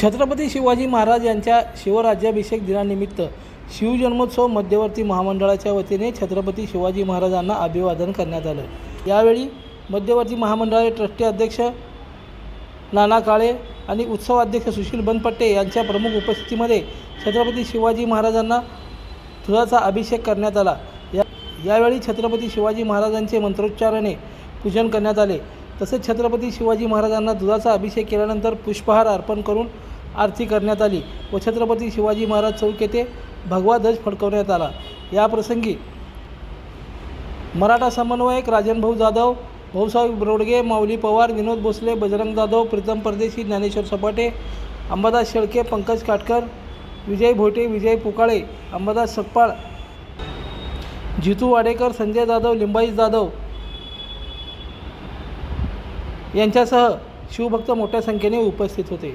छत्रपती शिवाजी महाराज यांच्या शिवराज्याभिषेक दिनानिमित्त शिवजन्मोत्सव मध्यवर्ती महामंडळाच्या वतीने छत्रपती शिवाजी महाराजांना अभिवादन करण्यात आलं. यावेळी मध्यवर्ती महामंडळाचे ट्रस्टी अध्यक्ष नाना काळे आणि उत्सवाध्यक्ष सुशील बनपट्टे यांच्या प्रमुख उपस्थितीमध्ये छत्रपती शिवाजी महाराजांना दुधाचा अभिषेक करण्यात आला. या यावेळी छत्रपती शिवाजी महाराजांचे मंत्रोच्चाराने पूजन करण्यात आले. तसेच छत्रपती शिवाजी महाराजांना दुधाचा अभिषेक केल्यानंतर पुष्पहार अर्पण करून आरती करण्यात आली. व छत्रपती शिवाजी महाराज चौक येथे भगवा ध्वज फडकवण्यात आला. याप्रसंगी मराठा समन्वयक राजनभाऊ जाधव भाऊसाहेब रोडगे माऊली पवार विनोद भोसले बजरंग जाधव प्रीतम परदेशी ज्ञानेश्वर सपाटे अंबादास शेळके पंकज काटकर विजय भोटे विजय पुकाळे अंबादास सकपाळ जितू वाडेकर संजय जाधव लिंबाई जाधव यांच्यासह शिवभक्त मोठ्या संख्येने उपस्थित होते.